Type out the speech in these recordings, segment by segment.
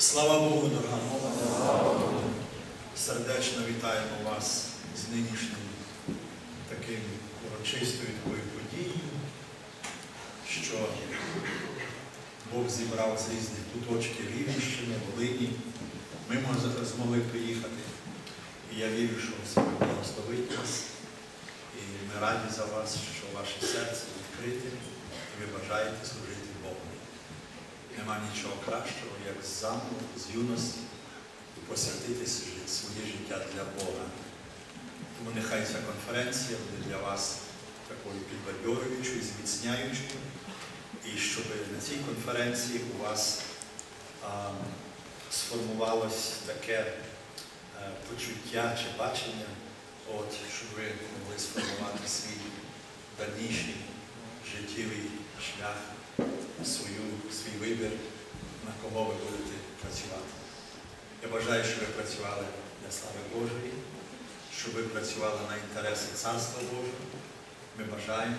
Слава Богу, дорога мова. Сердечно вітаємо вас з нинішнім таким урочистою такою подією, що Бог зібрав з різних куточків Рівненщини, Волині. Ми може, змогли приїхати. І я вірю, що Господь благословить вас. І ми раді за вас, що ваше серце відкрите, і ви бажаєте служити Богу. Нема нічого кращого, як з замку, з юності посвятити своє життя для Бога. Тому нехай ця конференція буде для вас такою підбадьорюючою, зміцняючою, і щоб на цій конференції у вас а, сформувалось таке е, почуття чи бачення, от, щоб ви могли сформувати свій дальніший життєвий шлях свою, свій вибір, на кого ви будете працювати. Я бажаю, щоб ви працювали для слави Божої, щоб ви працювали на інтереси Царства Божого. Ми бажаємо,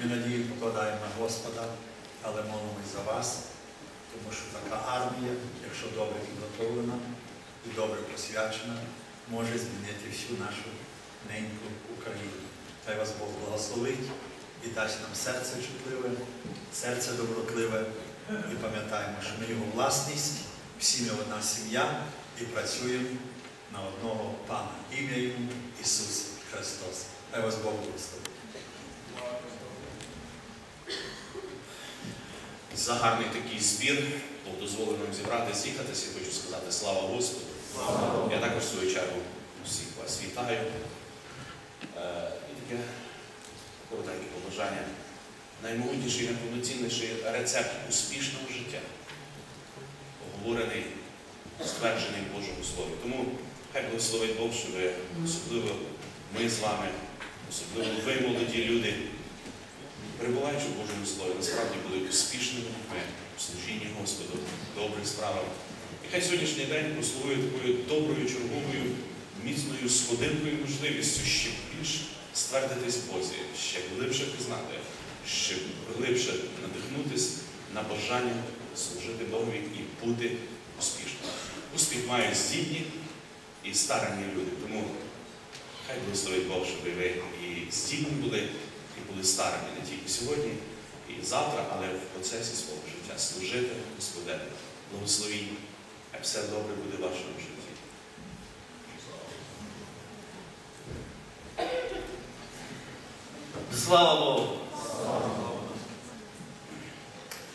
ми надію покладаємо на Господа, але молимось за вас, тому що така армія, якщо добре підготовлена і добре посвячена, може змінити всю нашу неньку Україну. Хай вас Бог благословить і дасть нам серце чутливе, серце добротливе. І пам'ятаємо, що ми його власність, всі ми одна сім'я і працюємо на одного Пана. Ім'я йому Ісус Христос. Хай вас Бог благословить. За гарний такий збір Бог дозволив нам зібрати, з'їхатися. Хочу сказати слава Господу. Я також в свою чергу всіх вас вітаю. Е, І таке побажання. Наймогутніший, найповноцінніший рецепт успішного життя, оговорений, стверджений в Божому Слові. Тому хай благословить Бог, що ви, особливо ми з вами, особливо ви, молоді люди, перебуваючи в Божому Слові, насправді будуть успішними людьми в служінні Господу, добрих справах. І хай сьогоднішній день послугує такою доброю, черговою, міцною сходинкою можливістю ще більш ствердитись в Бозі, ще глибше пізнати, ще глибше надихнутись на бажання служити Богові і бути успішним. Успіх мають здібні і старанні люди. Тому хай благословить Бог, щоб ви і здібні були, і були старими не тільки сьогодні, і завтра, але в процесі свого життя служити Господеві. Благословіння. Хай все добре буде вашому житті. Слава Богу!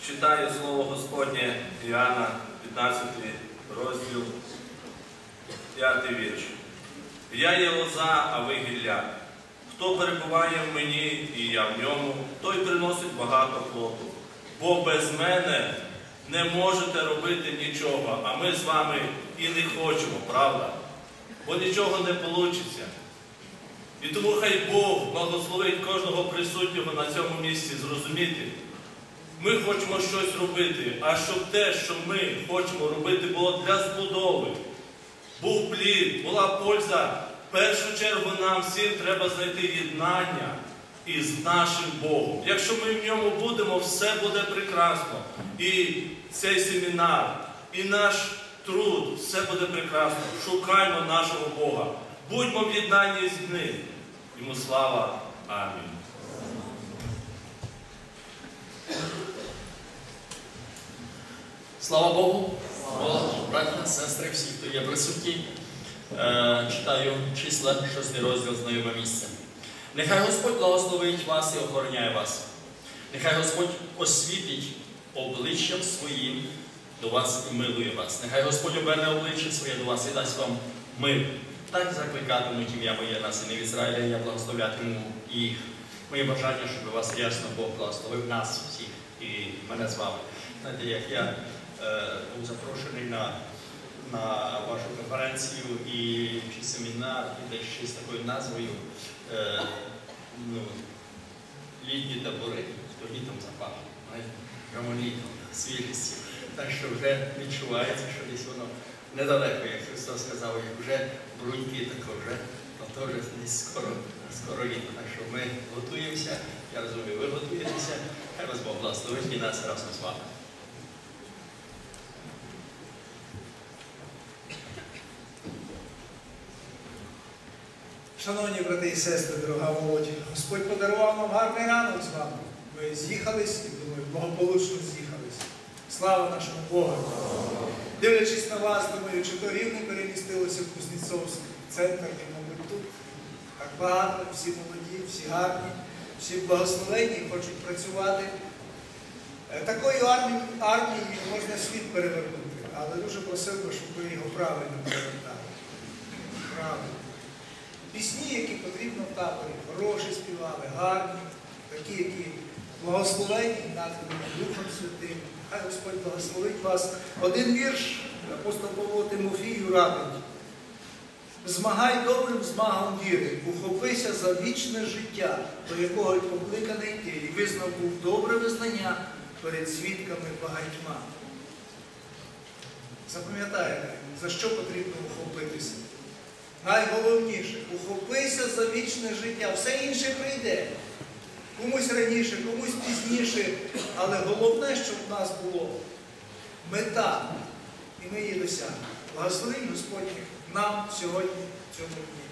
Читаю Слово Господнє Іоанна, 15 розділ, 5 вірш. Я є лоза, а ви гілля. Хто перебуває в мені і я в ньому, той приносить багато плоду. Бо без мене не можете робити нічого, а ми з вами і не хочемо, правда? Бо нічого не вийде. І тому хай Бог благословить кожного присутнього на цьому місці зрозуміти. Ми хочемо щось робити, а щоб те, що ми хочемо робити, було для збудови. Був плід, була польза. В першу чергу нам всім треба знайти єднання із нашим Богом. Якщо ми в ньому будемо, все буде прекрасно. І цей семінар, і наш труд, все буде прекрасно. Шукаймо нашого Бога. Будьмо в єднанні з ним. Йому слава. Амінь. Слава Богу, браття, сестри, всі, хто є присутні. Е, читаю числа, шостий розділ знайоме місце. Нехай Господь благословить вас і охороняє вас. Нехай Господь освітить обличчям своїм до вас і милує вас. Нехай Господь оберне обличчя своє до вас і дасть вам мир. Так закликатимуть ім'я моє на синів Ізраїля, я благословлятиму їх. Моє бажання, щоб вас ясно Бог благословив нас всіх і мене з вами. Знаєте, як я е, був запрошений на, на вашу конференцію і чи семінар, і десь з такою назвою е, ну, літні табори, то літом знаєте, прямо літом, свіжістю. Так що вже відчувається, що десь воно недалеко, як Христос сказав, як вже бруньки також, то теж не скоро скоро літо. Так що ми готуємося, я розумію, ви готуєтеся, хай вас Бог благословить і нас разом з вами. Шановні брати і сестри, дорога молодь, Господь подарував нам гарний ранок з вами. Ми з'їхались і думаю, благополучно з'їхались. Слава нашому Богу! Дивлячись на вас, думаю, чи то рівне перемістилося в Кузнєцовський центр, і, мабуть, тут так багато, всі молоді, всі гарні, всі благословенні, хочуть працювати. Е, Такою армією можна світ перевернути, але дуже просив би, щоб ви його правильно перевертали. Правильно. Пісні, які потрібно в таборі, хороші співали, гарні, такі, які благословені, натхнені Духом Святим. Хай Господь благословить вас. Один вірш апостол Павло Тимофію радить. Змагай добрим змагом віри, ухопися за вічне життя, до якого й покликаний ти, і визнав був добре визнання перед свідками багатьма. Запам'ятайте, за що потрібно ухопитися. Найголовніше ухопися за вічне життя. Все інше прийде. Комусь раніше, комусь пізніше. Але головне, щоб в нас було мета. І ми її досягнемо. Благослови Господніх нам сьогодні, в цьому дні.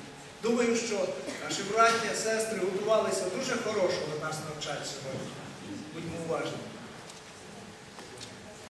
Думаю, що наші браття, сестри готувалися дуже хорошого нас навчати сьогодні. Будьмо уважні.